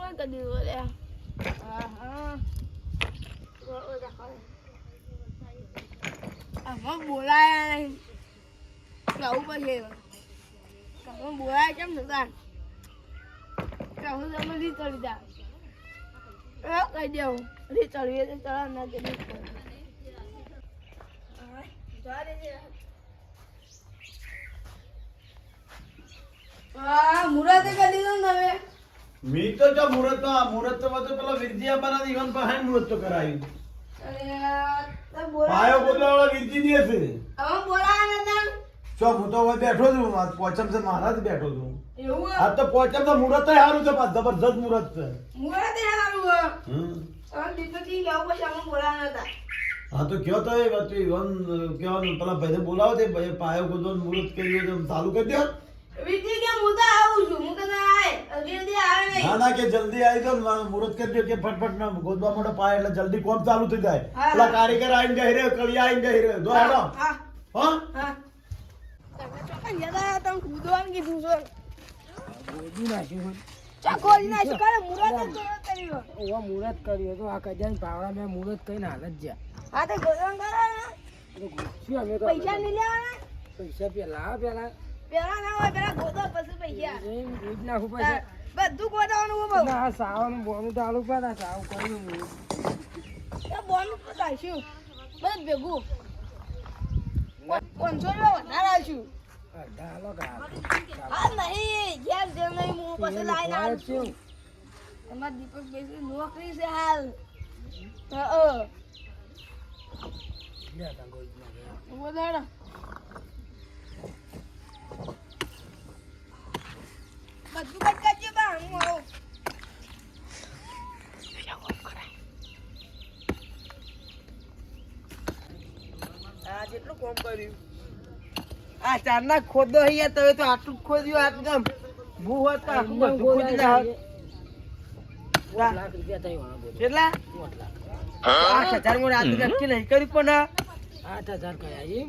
કરી દીધું લે હા હા આમાં બોલાયા નહીં કહું પછી કહું બોલાય કેમ નતા કહું તમે રીત ચડી જા એ કહી દેવું રીત ચડવી તો ચડા ના કે રીત ચડવી. હા, જવા દેજે. હા મુરતે કરી દીધું ને તમે મી તો જો મુહૂર્ત મુહૂર્ત તો પેલા વિરજીયા બના ઈવન પાસે મુહૂર્ત તો કરાયું. તો. પાયો ગોદવાળા વિરજી ની હશે. હવે બોલાયા નતા જો હું તો બેઠો છું આ પોચમ છે મહારાજ બેઠો છું. એવું આ તો પોચમ તો મુહૂર્ત સારું છે પાછું જબરજસ્ત મુહૂર્ત છે. મુરતે હારું હમ. હવે દીપકજી કેવું પછી અમે બોલાયા નતા હા તો કયો તો એ વાત ઈવન કહેવાનું પેલા ભાઈને બોલાવો તે ભાઈ પાયો ગોદવાનું મુહૂર્ત કર્યું તો ચાલુ કરી દો. વિધિ કે હું તો આવું છું તો ના આય હજી સુધી આવે ના કે જલ્દી આવી જાઓ મુહૂર્ત કરી કે ફટફટ ના ગોદવા મોટો પાય એટલે જલ્દી કોમ ચાલુ થઈ જાય. પેલા કારીગર આવીને ગઈ રે કળિયા આવીને ગઈ રે જો હેડો. હા. હા? હા. તમે ચોક્કસ જતા હતા, તમે કૂદવાનું કીધું છે. ગોદી નાખ્યું ચાકોરી નાખી. કરે મુરત કર્યો. ઓવા કર્યું આ કજાન પાવડા મેં મુરત કઈ હાલ જ જ્યાં હા તો ગોદવાનું કરો ને. એટલે ગુસ્સ્યું અમે તો પૈસા નહીં લેવાના? પૈસા પેલા પેલા. પેલા ના હોય પેલા ગોદો પછી પૈસા. જઈને નાખું હા, બધું ગોદાવાનું બહુ. ના સાવાનું બોનું તો આલું પડે સાવ કર્યું મુહૂર્ત. એ બોનું તો બધું ભેગું. પાંચસો રૂપિયા વધારે આવીશું હા નહીં ઘેર જેમ નહીં હું પછી લાઈને છું. એમાં દીપક ભાઈ નોકરી છે હાલ. હા નાખે. વધારે. હું આઠ નહીં કર્યું પણ આઠ હજાર કયા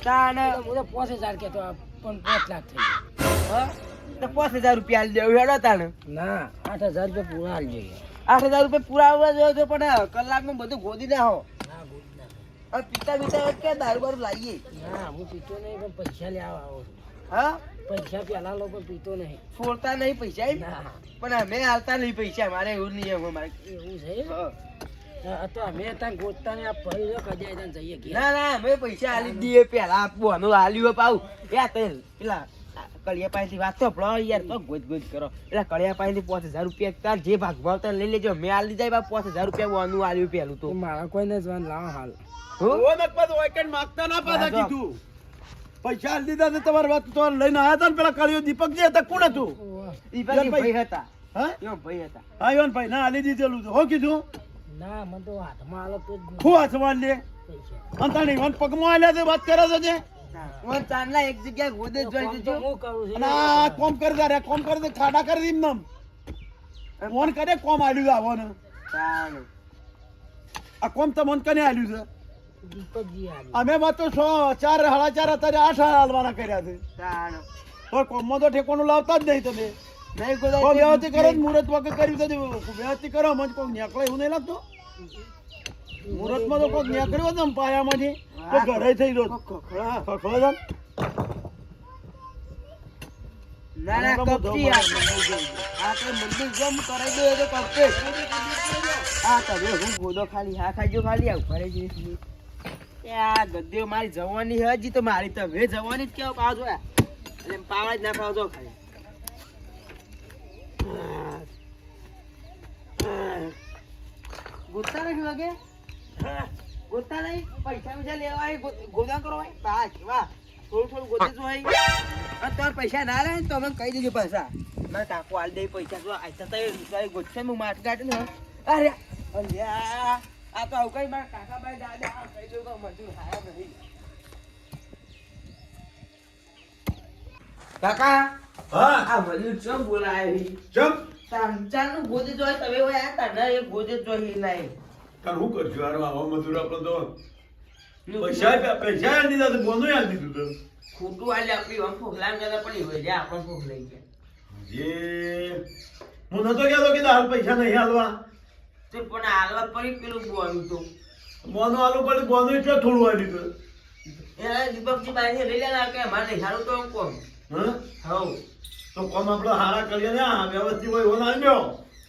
તાણ હું પાંચ હજાર કેતો પણ પાંચ લાખ થઈ ગયા તો પાંચ હજાર રૂપિયા આલી દેવું હેડો તાણે. ના આઠ હજાર રૂપિયા પૂરા આલી જોઈએ આઠ હજાર રૂપિયા પૂરા આવવા જોઈએ તો પણ કલાકમાં બધું ગોદી ના હો પિતા પીતા કે દારૂ બારૂ લાવીએ? ના હું પીતો નહીં પણ પૈસા લેવા આવો છું. હા? પૈસા પેલા લોકો પીતો નહીં. છોડતા નહીં પૈસા? પણ અમે હાલતા નહીં પૈસા મારે એવું નહીં એવું મારે એવું છે તો અમે ત્યાં ગોતતા ને આ ફરી કદાચ જઈએ. ના ના અમે પૈસા આલી દઈએ પેલા આપવાનું આલ્યું યા તે પેલા કળિયા પાસેથી વાત તો ભણો યાર તો ગોજ ગોજ કરો. એટલે કળિયા પાસેથી પાંચ હજાર રૂપિયા તાર જે ભાગ ભાવ તાર લઈ લેજો. મેં આલી જાય બા પાંચ હજાર રૂપિયા વાનું આલ્યું પેલું તો. મારા કોઈને જ વાંધો લાવો હાલ. હો? ઓ નકપત ઓયકન માગતા ના પાછા કીધું. પૈસા આલી દીધા તો તમારી વાત તો લઈને આવ્યા હતા ને પેલા કળિયો દીપક જે હતા કોણ હતું? ઈ ભાઈ. ભાઈ હતા. હા? ભાઈ હતા. હા ઈવન ભાઈ ના આલી દીધેલું હો કીધું? ના મને તો હાથમાં આલો તો જ હાથમાં લે અંતાણી ઈવન પગમાં આલ્યા છે વાત કરે છે હું. ચાંદલા એક જગ્યાએ ગોદે જોઈ જજો. હું કરું છું? અને આ કોમ કરી દે રે કોમ કરી દે ખાડા કરી દીમ નમ ફોન કરે કોમ આલ્યું છે આવવાનું ચાલો. આ કોમ તો મન કને આલ્યું છે? અમે માં તો સો ચાર સાડા ચાર અત્યારે આઠ હાલવાના કર્યા છે. તો કોમમાં તો ઠેકોનું લાવતા જ નહીં તમે. નહીં વ્યવસ્થિત કરો મુહૂર્ત વખત કર્યું તો વ્યવસ્થિત કરો મને કોઈ નીકળે એવું નહીં લાગતું? મુહૂર્તમાં તો કોઈ નીકળ્યો ને પાયામાંથી તો ઘરે થઈ ગયો ખખડા છે ને? ના ના કપચી આ આ મંદિર ગમ કરાઈ દો તો કપચે હા તમે હું ગોદો ખાલી હા ખાજો ખાલી આવ ઘરે જઈશ આ ગદ્દીઓ મારી જવાની હજી તો મારી તમે જવાની જ કેવો પાવ જોયા એટલે પાવા જ ના પાવ જો ખાલી. ગોતા નથી વાગે? ગોતા નહીં પૈસા બીજા લેવા હોય, કરો હોય વાહ વાહ થોડું થોડું ગોતે જો હોય? અને તમારે પૈસા ના રહે તો અમને કહી દેજો પાછા મારે કાકો આલ દે પૈસા જો આયતા તો રૂપિયા ગોતશે હું માટ કાઢે ને અરે અલ્યા આ તો આવું કઈ મારા કાકા ભાઈ દાદા કહી દઉં તો મજૂર હાયા નહીં. કાકા હા. આ મજૂર ચમ બોલાય? ચમ? નું ગોદે જોઈ તમે હોય આ તાર એ ગોદે જોઈ લાય તાર હું કરશું? આરો આવા મજૂર આપણે તો. પૈસા પૈસા આલી દીધા તો બોનો આલી દીધું તો. ખોટું આલે આપણી વન ફોગલામ કરતા પણ હોય લે આપણ ફોગ લઈ ગયા. જે હું નતો કહેતો કે હાલ પૈસા નહીં હાલવા તે પણ હાલવા પડી પેલું બોનું તો? બોનો આલુ પડે બોનો એટલે થોડું આ દીધું એ દીપકજી બાઈ લઈ લેલા કે મારે નહીં હારું તો કોમ? હા? હવ તો કોમ આપણે હારા કરીએ ને વ્યવસ્થિત હોય એવો ના આવ્યો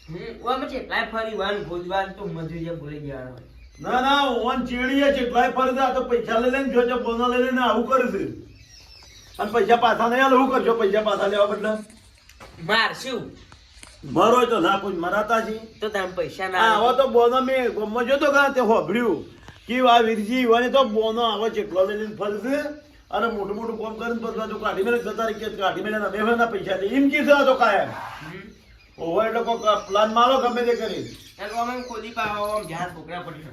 ઓમ છે ફરી વાન ભોજવાન તો મજૂરી ભૂલી ગયા ના ના ઓન ચીડીએ કેટલાય ફરજે આ તો પૈસા લઈ લઈને જોજો બોના લઈ લઈને આવું કરશે છે. અને પૈસા પાછા નહીં શું કરશો? પૈસા પાછા લેવા બદલે? મરો તો ના કોઈ મરાતા છે. તો તમે પૈસા ના આવો તો બોનો મેં ગમમાં જોતો કે તે હોભળ્યું. કે આ વીરજી તો બોનો આવો ચેકલો લઈને ફરશે અને મોટું મોટું કામ કરીને બધા તો કાઢી મેલે જતા રહી કે કાઢી મેલે ના પૈસા એમ કીધું આ તો કાયમ. ઓહો એટલે કોક પ્લાન મારો ગમે તે કરી. એટલે અમે ખોદી પાવો આમ જ્યાં છોકરા પડી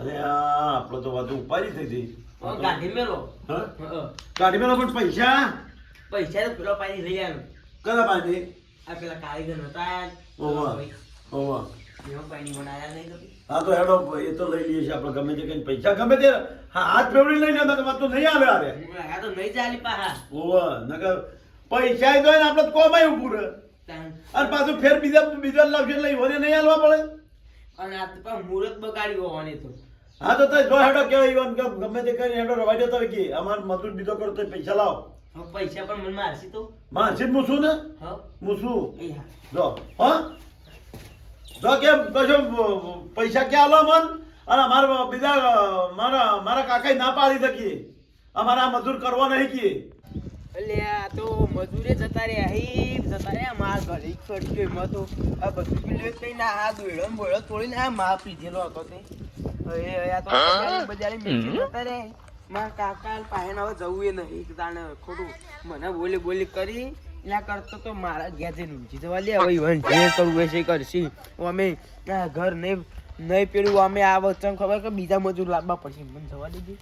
અરે આ આપણો તો વધુ ઉપાડી થઈ હતી ગાડી મેલો. કાઢી મેલો પણ પૈસા? પૈસા તો પેલો પાછી લઈ આવ્યો કદા પાસે આ પેલા કારીગર હતા. નહીં તો હા તો હેડો એ તો લઈ લઈએ છીએ આપણે ગમે તે કઈ પૈસા. ગમે તે હાથ ફેવડી લઈને જતા તો નહીં આવે આરે તો નહીં ચાલી પાહા ઓહો નકર પૈસા તો ને આપણે કોમાય ઉભું રહે. તાન. અને પાછું ફેર બીજા બીજા લાવશે એટલે ઈવોને નહીં હાલવા પડે? અને આ તો પાછું મુહૂર્ત બગાડી હોવાની તો. હા તો તઈ જો હેડો કે ઈવન કે ગમે તે કરી હેડો રવાઈ તો હોય કે અમાર મજૂર બીજો કરો તો પૈસા લાવો. પૈસા પણ મને મારશી તો. માનસી મૂસું ને હવ મૂસું એ જો હા? જો કેમ કશો પૈસા ક્યાં આલો મન? અને અમારા બીજા મારા મારા કાકાઈ ના પાડી શકીએ. અમારા મજૂર કરવા નહીં કીએ. આ તો મજૂરે જતા રે હી જતા રે ઘરે. ખર્ચો એમાં તો પાસે જવું એ નહીં તાણે ખોટું મને બોલી બોલી કરી, એના કરતો તો મારા ઘેર જવા લે હવે ઈવન જે કરવું છે કરશી. ઘર નહીં નહીં પેલું અમે આ વચ્ચે ખબર કે બીજા મજૂર લાવવા પડશે. મને જવા દેજે.